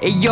เอยโย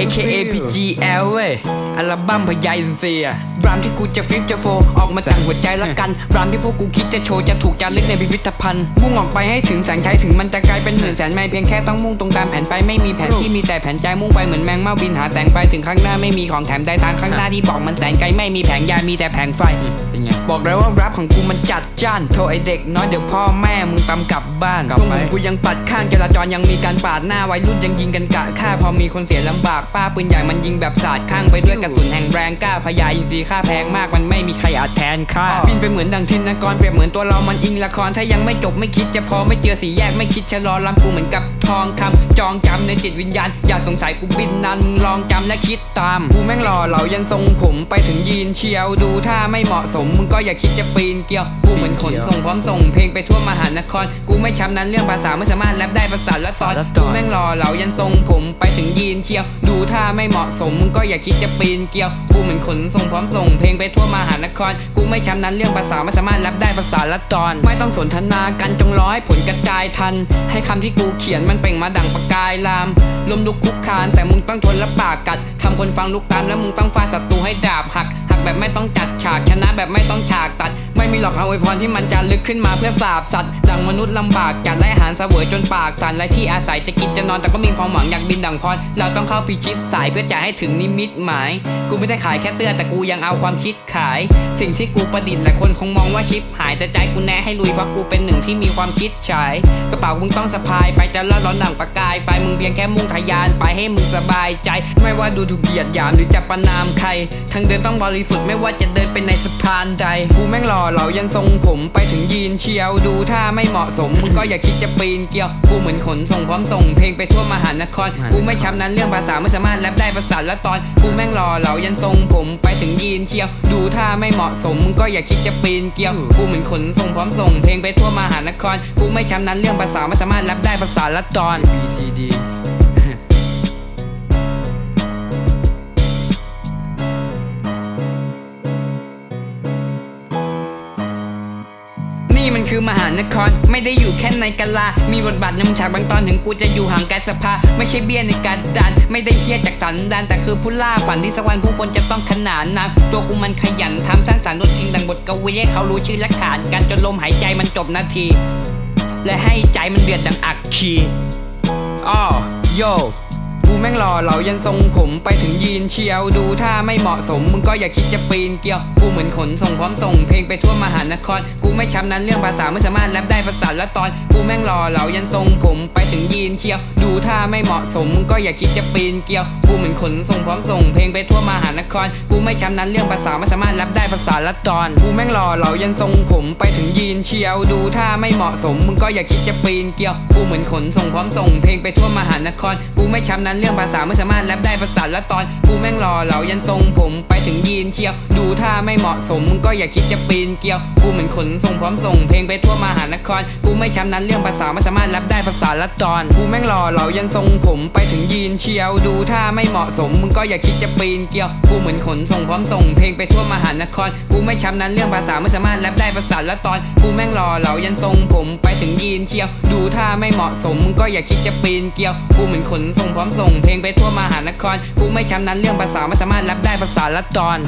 AKA PGL เว้ย อัลบั้มพยาอินทรีย์อะรามที่กูจะฟิปจะโฟ ออกมาจากหัวใจละกันรามที่พวกกูคิดจะโชว์ จะถูกจารึกในพิพิธภัณฑ์ มุ่งออกไปให้ถึงแสนไกลถึงมันจะกลายเป็นหมื่นแสนไมล์เพียงแค่ต้องมุ่งตรงตามแผนไปไม่มีแผนที่มีแต่แผนใจมุ่งไปเหมือนแมงเม่าบินหาแสงไฟถึงข้างหน้าไม่มีของแถมใดทางข้างหน้าที่บอกมันแสนไกลไม่มีแผงยามีแต่แผงไฟเป็นไงบอกเลยว่าแรปของกูมันจัดจ้านโทรไอเด็กน้อยเดี๋ยวพ่อแม่มึงตามกลับบ้านกลับทรงไปผมกูยังปัดข้างจราจรยังมีการปาดหน้าวัยรุ่นยังยิงกันกะฆ่าพอมีคนเสียลำบากป้าปืนใหญ่มันยิงแบบสาดข้างไปด้วยกระสุนแห่งแรงกล้าพยาอินทรีย์ค่าแพงมากมันไม่มีใครอาจแทนค่าบินไปเหมือนดังทินกรเปรียบเหมือนตัวเรามันอิงละครถ้ายังไม่จบไม่คิดจะพอไม่เจอสีแยกไม่คิดชะลอลำกูเหมือนกับทองคำจองจำในจิตวิญญาณ อย่าสงสัยกูบินนันมึงลองจำและคิดตามกูแม่งรอเหล่ายันทรงผมไปถึงยีนเชียวดูถ้าไม่เหมาะสมมึงก็อย่าคิดจะปีนเกลียวกูเหมือนขนส่งพร้อมส่งเพลงไปทั่วมหานคร กูไม่ช้ำนั้นเรื่องภาษาไม่สามารถแรปได้ภาษาละซ้อนกูแม่งรอเหล่ายันทรงผมไปถึงยีนเชียว ดูถ้าไม่เหมาะสมมึงก็อย่าคิดจะปีนเกียวกูเหมือนขนส่งพร้อมส่งเพลงไปทั่วมหานคร กูไม่ชำนั้นเรื่องภาษาไม่สามารถรับได้ภาษาละตอน ไม่ต้องสนทนากันจงร้อยผลกระจายทัน ให้คำที่กูเขียนมันเป่งมาดังประกายลามลมลุกคุกคานแต่มึงต้องทนและปากกัดทำคนฟังลุกตามแล้วมึงต้องฟาดศัตรูให้ดาบหัก แบบไม่ต้องจัดฉากชนะแบบไม่ต้องฉากตัด ไม่มีหรอกเอาไว้พรที่มันจะลึกขึ้นมาเพื่อสาบสัตว์ดังมนุษย์ลำบากจัดและอาหารเสวยจนปากสั่นและที่อาศัยจะกินจะนอนแต่ก็มีความหวังอยากบินดังพรเราต้องเข้าพิชิตสายเพื่อจะให้ถึงนิมิตหมาย กูไม่ได้ขายแค่เสื้อแต่กูยังเอาความคิดขาย สิ่งที่กูประดิษฐ์หลายคนคงมองว่าชิปหายแต่ใจกูแน่ให้ลุยเพราะกูเป็นหนึ่งที่มีความคิดฉายกระเป๋ามึงต้องสะพายไปจะล่าร้อนดังประกายไฟมึงเพียงแค่มุ่งทะยานไปให้มึงสบายใจ ไม่ว่าดูถูกเหยียดหยามหรือจะประนามใครทางเดินต้องบริสุทธิ์ไม่ว่าจะเดินไปในสะพานใดกูแม่งหล่อเหลายันทรงผมไปถึงยีนเชียวดูถ้าไม่เหมาะสมมึงก็อย่าคิดจะปีนเกลียวกูเหมือนขนส่งพร้อมส่งเพลงไปทั่วมหานครกูไม่ช้ำนั้นเรื่องภาษาไม่สามารถแรปได้ภาษาละตอนกูแม่งหล่อเหลายันทรงผมไปถึงยีนเชียวดูถ้าไม่เหมาะสมมึงก็อย่าคิดจะปีนเกลียวกูเหมือนขนส่งพร้อมส่งเพลงไปทั่วมหานครกูไม่ช้ำนั้นเรื่องภาษาไม่สามารถแรปได้ภาษาละตอน B C D มันคือมหานคร ไม่ได้อยู่แค่ในกะลา มีบทบาทนำฉากบางตอนถึงกูจะอยู่ห่างไกลสภา ไม่ใช่เบี้ยในการดานไม่ได้เฮี้ยจากสันดานแต่คือผู้ล่าฝันที่สักวันผู้คนจะต้องขนานนามตัวกูมันขยันทำสร้างสรรค์บทจริงดังบทกวีให้เขารู้ชื่อและขานกันจนลมหายใจมันจบนาที และให้ใจมันเดือดดังอักคีอ้อโย กูแม่งหล่อเหลายันทรงผมไปถึงยีนเชียวดูถ้าไม่เหมาะสม มึงก็อย่าคิดจะปีนเกลียวกูเหมือนขนส่งพร้อมส่งเพลงไปทั่วมหานคร กูไม่ช้ำนั้นเรื่องภาษาไม่สามารถแรปได้ภาษาละตอน กูแม่งหล่อเหลายันทรงผมไปถึงยีนเชียว ดูถ้าไม่เหมาะสม มึงก็อย่าคิดจะปีนเกลียวกูเหมือนขนส่งพร้อมส่งเพลงไปทั่วมหานคร กูไม่ช้ำนั้นเรื่องภาษาไม่สามารถแรปได้ภาษาละตอน กูแม่งหล่อเหลายันทรงผมไปถึงยีนเชียว ดูถ้าไม่เหมาะสม มึงก็อย่าคิดจะปีนเกลียวกูเหมือนขนส่งพร้อมส่งเพลงไปทั่วมหานคร กูไม่ช้ำนั้นเรื่องภาษาไม่สามารถแรปได้ภาษาละตอน กูแม่งหล่อเหลายันทรงผมไปถึงยีนเชียว ดูถ้าไม่เหมาะสมก็อย่าคิดจะปีนเกียว กูเหมือนขนส่งพร้อมส่งเพลงไปทั่วมหานคร กูไม่ช้ำนั้นเรื่องภาษาไม่สามารถแรปได้ภาษาละตอน กูแม่งหล่อเหลายันทรงผมไปถึงยีนเชียว ดูถ้าไม่เหมาะสมมึงก็อย่าคิดจะปีนเกียว กูเหมือนขนส่งพร้อมส่งเพลงไปทั่วมหานคร กูไม่ช้ำนั้นเรื่องภาษาไม่สามารถแรปได้ภาษาละตอน กูแม่งหล่อเหลายันทรงผมไปถึงยีนเชียว ดูถ้าไม่เหมาะสมมึงก็อย่าคิดจะปีนเกียว กูเหมือนขนส่งพร้อมส่งเพลงไปทั่วมหานคร กูไม่ชำนั้นเรื่องภาษาไม่สามารถแรปได้ภาษาละตอน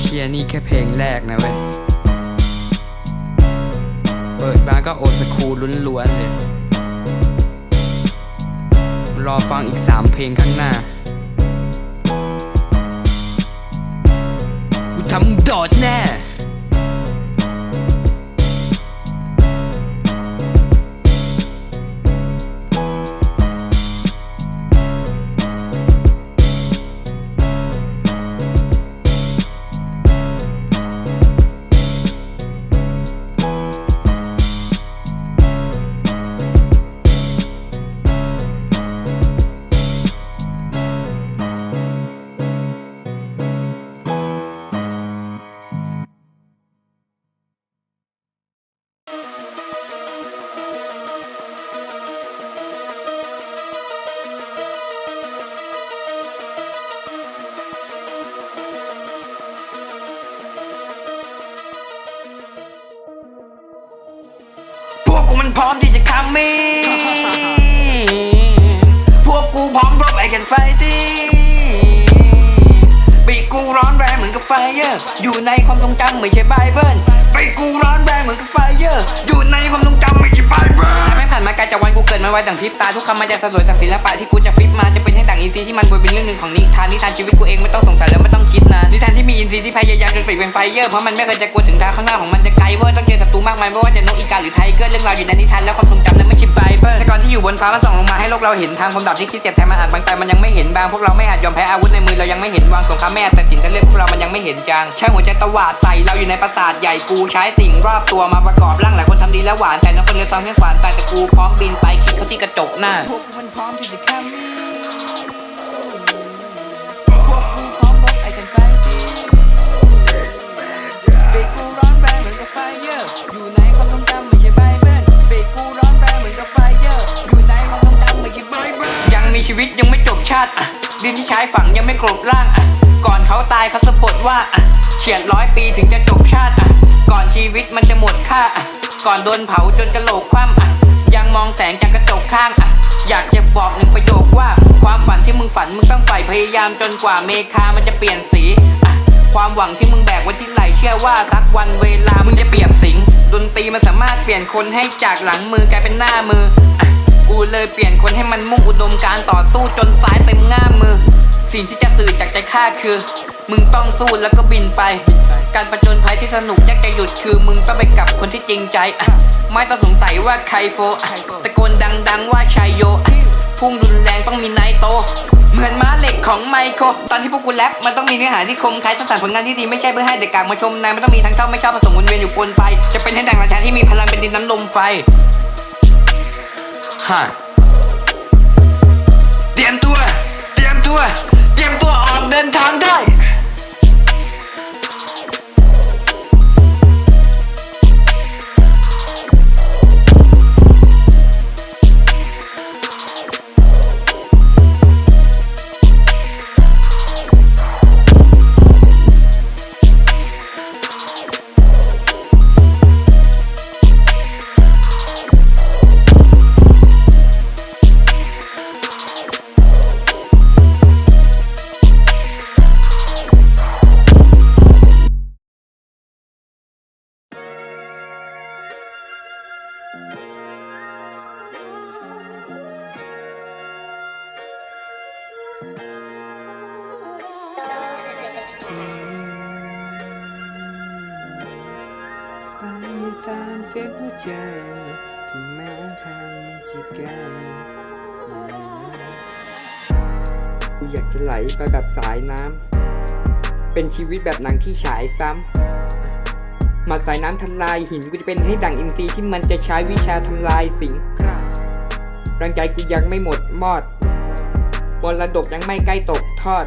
เชียนี่แค่เพลงแรกนะเว้ย เปิดมาก็โอสคูลล้วนๆเลย รอฟังอีกสามเพลงข้างหน้ากูทำโดดแน่ เหมือนกับไฟเยอร์อยู่ในความทรงจำไม่ใช่ไบเบิลปีกกูร้อนแรงเหมือนกับไฟเยอร์อยู่ในความทรงจำไม่ใช่ไบเบิล ไม่ผ่านมาไกลจากวันกูเกิดมาไว้ดังพริบตาทุกคำมาจากสลวยจากศิลปะที่กูจะฟิปมาจะเป็นให้ดังอินซีที่มันบวยเป็นเรื่องหนึ่งของนิทานนิทานชีวิตกูเองไม่ต้องสงสัยแล้วไม่ต้องคิดนะนิทานที่มีอินซีที่พยายามจนเปลี่ยนเป็นไฟเยอร์เพราะมันไม่เคยจะกลัวถึงทางข้างหน้าของมันจะไกลเวอร์ต้องเจอศัตรูมากมายไม่ว่าจะนกอีกาหรือไทเกอร์เรื่องราวอยู่ในนิทานและความทรงจำนั้นไม่ใช่ไบเบิลแต่ก่อนที่อยู่บนฟ้ามันส่องลงมาให้โลกเราเห็นทางความดับที่คิดเสียแทนมันอาจบางตามันยังไม่เห็นบางพวกเราไม่อาจยอมแพ้อาวุธในมือเรายังไม่เห็นวางสงครามไม่อาจตัดสินแต่เรื่องพวกเรามันยังไม่เห็นจางใช่หัวใจตวาดใส่เราอยู่ในปราสาทใหญ่กูใช้สิ่งรอบตัวมาประกอบร่างหลายคนทำดีและหวานแต่น้องคนเลือซ้อมเพียงขวานตายแต่กูพร้อมบินไปคิดเข้าที่กระจกหน้าพวกกูมันพร้อมที่จะ come in พวกกูพร้อมรบไอ้กันไฟตีปีกกูร้อนแรงเหมือนกับไฟเยอร์อยู่ในความทรงจำไม่ใช่ไบเบิลปีกกูร้อนแรงเหมือนกับไฟเยอร์อยู่ในความทรงจำไม่ใช่ไบเบิลยังมีชีวิตยังไม่จบชาติอะดินที่ใช้ฝังยังไม่กลบร่างอะก่อนเขาตายเขาสะบดว่าอะเฉียดร้อยปีถึงจะจบชาติอะก่อนชีวิตมันจะหมดค่าอะก่อนโดนเผาจนกระโหลกคว่ำอะ ยังมองแสงจากกระจกข้างอะอยากจะบอกหนึ่งประโยคว่า ความฝันที่มึงฝันมึงต้องใฝ่พยายามจนกว่าเมฆามันจะเปลี่ยนสีอะความหวังที่มึงแบกไว้ที่ไหลเชื่อว่าสักวันเวลามึงจะเปรียบสิงดนตรีมันสามารถเปลี่ยนคนให้จากหลังมือกลายเป็นหน้ามืออะกูเลยเปลี่ยนคนให้มันมุ่งอุดมการณ์ต่อสู้จนซ้ายเต็มง่ามมือ สิ่งที่จะสื่อจากใจข้าคือ มึงต้องสู้แล้วก็บินไป การประจนภัยที่สนุกยากจะหยุดคือมึงต้องไปกับคนที่จริงใจอะไม่ต้องสงสัยว่าใครโฟอะตะโกนดังๆว่าชายโยอะพุ่งรุนแรงต้องมีไนโต เหมือนม้าเหล็กของไมโคร ตอนที่พวกกูแรปมันต้องมีเนื้อหาที่คมคายสร้างสรรค์ผลงานที่ดีไม่ใช่เพื่อให้เด็กกากมาชมนายมันต้องมีทั้งชอบไม่ชอบผสมวนเวียนอยู่ปนไป จะเป็นให้ดังราชาที่มีพลังเป็นดินน้ำลมไฟฮะเตรียมตัว อยากจะไหลไปแบบสายน้ำ เป็นชีวิตแบบหนังที่ฉายซ้ำ มาสายน้ำทลายหินกูจะเป็นให้ดังอินทรีย์ที่มันจะใช้วิชาทำลายสิ่งร่างใจกูยังไม่หมดมอดมรดกยังไม่ใกล้ตกทอด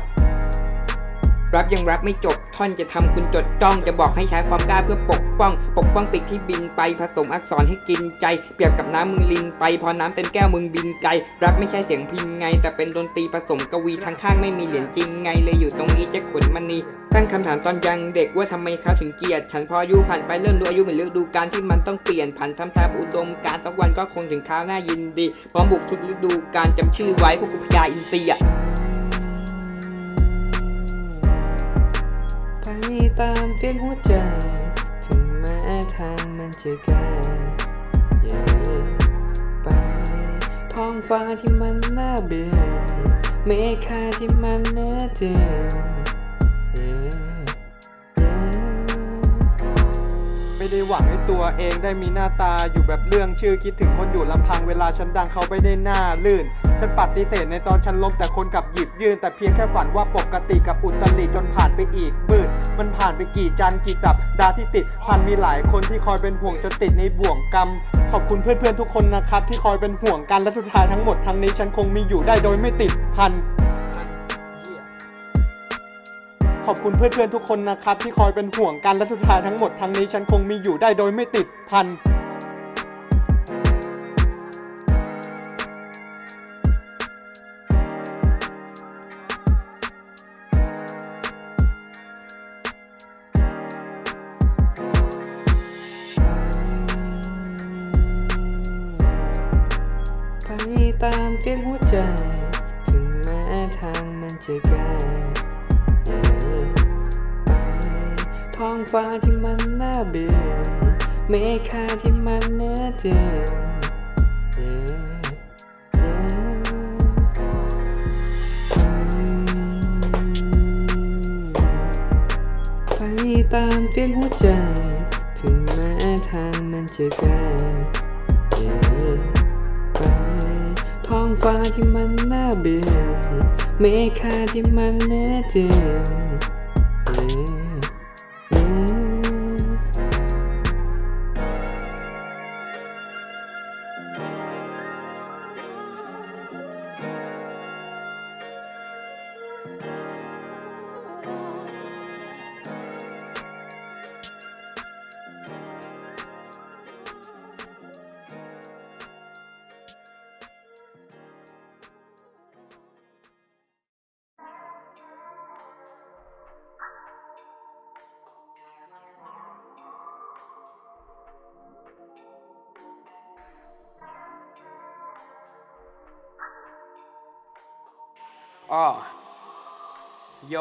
รับยังรับไม่จบ ท่อนจะทำคุณจดจ้อง จะบอกให้ใช้ความกล้าเพื่อปกป้อง ปกป้องปีกที่บินไปผสมอักษรให้กินใจ เปรียบกับน้ำมึงลินไป พอน้ำเต็มแก้วมึงบินไกล รับไม่ใช่เสียงพินไง แต่เป็นดนตรีผสมกวีทางข้างไม่มีเหรียญจริงไง เลยอยู่ตรงนี้จะขนมันนีตั้งคำถามตอนยังเด็กว่าทำไมเขาถึงเกลียด ฉันพออายุผ่านไปเริ่มรู้อายุเหมือนฤดูกาลที่มันต้องเปลี่ยนผันทำตามอุดมการสักวันก็คงถึงคราวหน้ายินดีพร้อมบุกทุกฤดูกาลจำชื่อไว้พวกกูพญาอินทรีย์ ตามเสียงหัวใจ ถึงแม้ทางมันจะไกล Yeah ไป ท้องฟ้าที่มันน่าเบื่อเมฆาที่มันเนื้อเดือ Yeah Yeah ไม่ได้หวังให้ตัวเองได้มีหน้าตาอยู่แบบเรื่องชื่อคิดถึงคนอยู่ลำพังเวลาฉันดังเขาไม่ได้หน้าลื่นฉันปฏิเสธในตอนฉันล้มแต่คนกลับหยิบยื่นแต่เพียงแค่ฝันว่าปกติกับอุตริจนผ่านไปอีกบืด มันผ่านไปกี่จันกี่สัปดาห์ที่ติด พันมีหลายคนที่คอยเป็นห่วงจนติดในบ่วงกรรม ขอบคุณเพื่อนๆทุกคนนะครับ ที่คอยเป็นห่วงกันและสุดท้ายทั้งหมดทั้งนี้ฉันคงมีอยู่ได้โดยไม่ติดพันขอบคุณเพื่อนๆทุกคนนะครับที่คอยเป็นห่วงกันและสุดท้ายทั้งหมดทั้งนี้ฉันคงมีอยู่ได้โดยไม่ติดพัน ตามเสียงหัวใจ ถึงแม้ทางมันจะไกลเดินไปท้องฟ้าที่มันน่าเบื่อเมฆาที่มันเนื้อเดิน Yeah, yeah. ไปตามเสียงหัวใจ ถึงแม้ทางมันจะไกล Yeah องฟ้าที่มันน่าเบื่อเมฆาที่มันเนื้อเดิน อ้อโย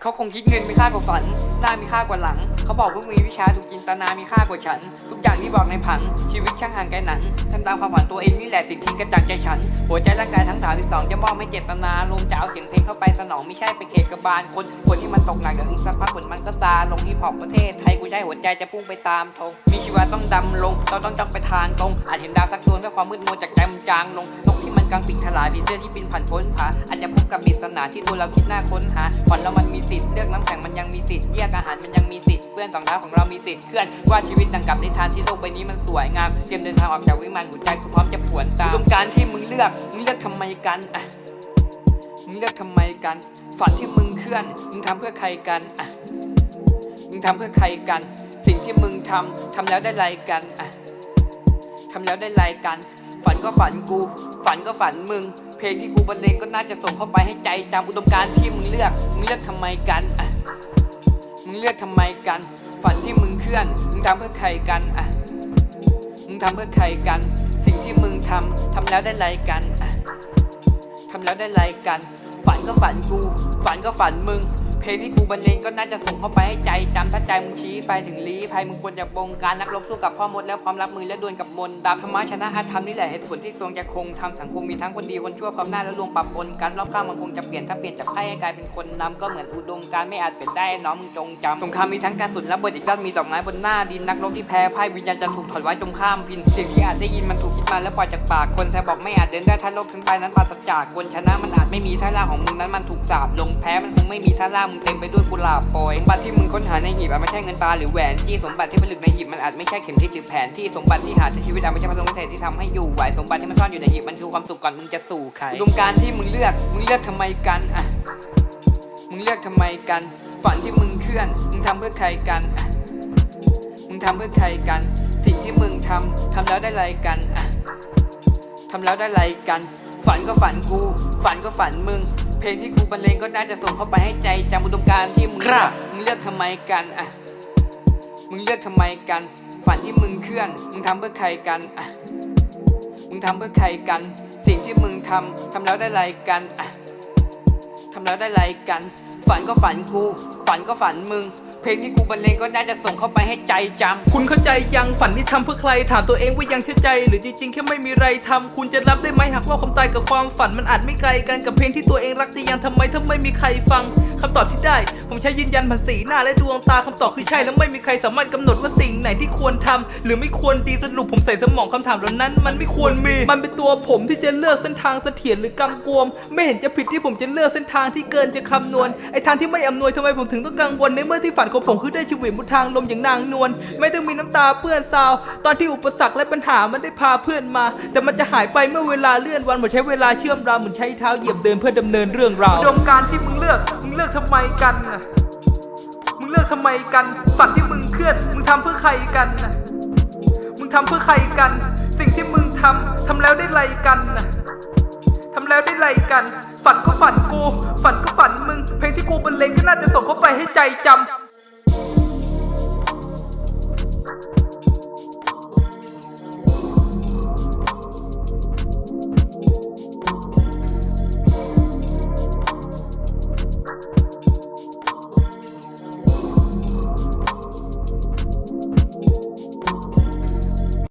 เขาคงคิดเงินมีค่ากว่าฝันหน้ามีค่ากว่าหลัง เขาบอกว่ามีวิชาถูกจินตนามีค่ากว่าฉัน ทุกอย่างที่บอกในผัง ชีวิตช่างห่างไกลหนังทำตามความฝันตัวเองนี่แหละสิ่งที่กระจ่างใจฉัน หัวใจร่างกายทั้งสามสิบสองจะมอบไม่เจตนาลมจะเอาเสียงเพลงเข้าไปสนองไม่ใช่ไปเขกกระบาลคนคนที่มันตกหนักเดี๋ยวอีกสักพักฝนมันก็ซาลงฮิปฮอปประเทศไทยกูใช้หัวใจจะพุ่งไปตามธงมีชีวิตต้องดำลงเราต้องจ้องไปทางตรงอาจเห็นดาวสักดวงด้วยความมืดมัวจากใจมันจางลงนกที่มันกลางปีกทลายผีเสื้อที่บินผ่านพ้นผาอาจจะพบกับปริศนาที่ตัวเราคิดหน่าค้นหาฝันเรามันมีสิทธิ์เลือกน้ำแข็งมันยังมีสิทธิ์แยกอาหารมันยังมีสิทธิ์พื่อนสองดาของเรามีสิทธิ์เคลื่อนว่าชีวิตดังกับนิทานที่โลกใบนี้มันสวยงามเตรียมเดินทางออกจากวิมานหัวใจกูพร้อมจะผวนตามอุดมการที่มึงเลือกมึงเลือกทำไมกันอะมึงเลือกทำไมกัน ฝันที่มึงเคลื่อนมึงทำเพื่อใครกันอะมึงทำเพื่อใครกัน สิ่งที่มึงทำทำแล้วได้ไรกันอะทำแล้วได้ไรกัน ฝันก็ฝันกู ฝันก็ฝันมึง เพลงที่กูบรรเลงก็น่าจะส่งเข้าไปให้ใจจำอุดมการณ์ที่มึงเลือกมึงเลือกทำไมกันอะ มึงเลือกทำไมกัน ฝันที่มึงเคลื่อน มึงทำเพื่อใครกันอะ มึงทำเพื่อใครกัน สิ่งที่มึงทำทำแล้วได้ไรกันอะทำแล้วได้ไรกัน ฝันก็ฝันกู ฝันก็ฝันมึง เพลงที่กูบรรเลงก็น่าจะส่งเข้าไปให้ใจจำถ้าใจมึงชี้ไปถึงลี้ภัยมึงควรจะบงการนักรบสู้กับพ่อมดแล้วพร้อมรับมือและดวลกับมนต์ดำธรรมะชนะอาธรรมนี่แหละเหตุผลที่ทรงจะคงทำสังคมมีทั้งคนดีคนชั่วพร้อมหน้าและรวมปรับปนกันรอบข้างมันคงจะเปลี่ยนถ้าเปลี่ยนจากไพ่ให้กลายเป็นคนนำก็เหมือนอุดมการไม่อาจเปลี่ยนได้น้องมึงจงจำสงครามมีทั้งการสุนและเบิดอีกด้านมีดอกไม้บนหน้าดินนักรบที่แพ้พ่ายวิญญาณจะถูกถอดไว้ตรงข้ามพินเสียงที่อาจได้ยินมันถูกคิดมาแล้วปล่อยจากปากคนแท้บอกไม่อาจเดินได้ถ้าโลกทั้งใบนั้นปราศจากคนชนะมันอาจไม่มีท่าล่าของมึงนั้นมันถูกสาบลงแพ้มันคงไม่มีท่าล่ามึงเต็มไปด้วยกุหลาบโปรยสมบัติที่มึงค้นหาในหีบอาจไม่ใช่เงินตาหรือแหวนที่สมบัติที่ผลึกในหีบมันอาจไม่ใช่เข็มทิศหรือแผนที่สมบัติที่หาจากชีวิตอาจไม่ใช่พระทรงเศษที่ทำให้อยู่ไหวสมบัติที่มันซ่อนอยู่ในหีบมันคือความสุขก่อนมึงจะสู่ใครอุดมการที่มึงเลือกมึงเลือกทำไมกันอะมึงเลือกทำไมกัน ฝันที่มึงเคลื่อนมึงทำเพื่อใครกันอะมึงทำเพื่อใครกัน สิ่งที่มึงทำทำแล้วได้ไรกันอะทำแล้วได้ไรกัน ฝันก็ฝันกู ฝันก็ฝันมึง เพลงที่กูบรรเลงก็น่าจะส่งเข้าไปให้ใจจำอุดมการณ์ที่มึงเลือกมึงเลือกทำไมกันอะมึงเลือกทำไมกัน ฝันที่มึงเคลื่อน มึงทำเพื่อใครกันอะมึงทำเพื่อใครกัน สิ่งที่มึงทำทำแล้วได้ไรกันอะทำแล้วได้ไรกัน ฝันก็ฝันกู ฝันก็ฝันมึง เพลงที่กูบรรเลงก็น่าจะส่งเข้าไปให้ใจจำคุณเข้าใจยังฝันที่ทำเพื่อใคร ถามตัวเองว่ายังเชื่อใจ หรือจริงๆแค่ไม่มีไรทำคุณจะรับได้ไหมหากว่าความตายกับความฝันมันอาจไม่ไกลกันกับเพลงที่ตัวเองรักจะยังทำไมถ้าไม่มีใครฟังคำตอบที่ได้ ผมใช้ยืนยันผ่านสีหน้าและดวงตาคำตอบคือใช่แล้วไม่มีใครสามารถกำหนดว่าสิ่งไหนที่ควรทำหรือไม่ควรดีสรุปผมใส่สมองคำถามเหล่านั้น มันไม่ควรมี มันเป็นตัวผมที่จะเลือกเส้นทางเสถียรหรือกำกวม ไม่เห็นจะผิดที่ผมจะเลือกเส้นทางที่เกินจะคำนวณไอ้ทางที่ไม่อำนวยทำไมผมถึงต้องกังวลในเมื่อที่ฝันของผมคือได้ชีวิตบนทางลมอย่างนางนวลไม่ต้องมีน้ำตาเปื้อนซาว ตอนที่อุปสรรคและปัญหามันได้พาเพื่อนมา แต่มันจะหายไปเมื่อเวลาเลื่อนวันเหมือนใช้เวลาเชื่อมราวเหมือนใช้เท้าเหยียบเดินเพื่อดำเนินเรื่องราวอุดมการที่มึงเลือกมึงเลือกทำไมกันน่ะมึงเลือกทำไมกันฝันที่มึงเคลื่อนมึงทำเพื่อใครกันน่ะมึงทำเพื่อใครกัน สิ่งที่มึงทำทำแล้วได้ไรกันน่ะทำแล้วได้ไรกัน ฝันก็ฝันกู ฝันก็ฝันมึง เพลงที่กูบรรเลงก็น่าจะส่งเข้าไปให้ใจจำ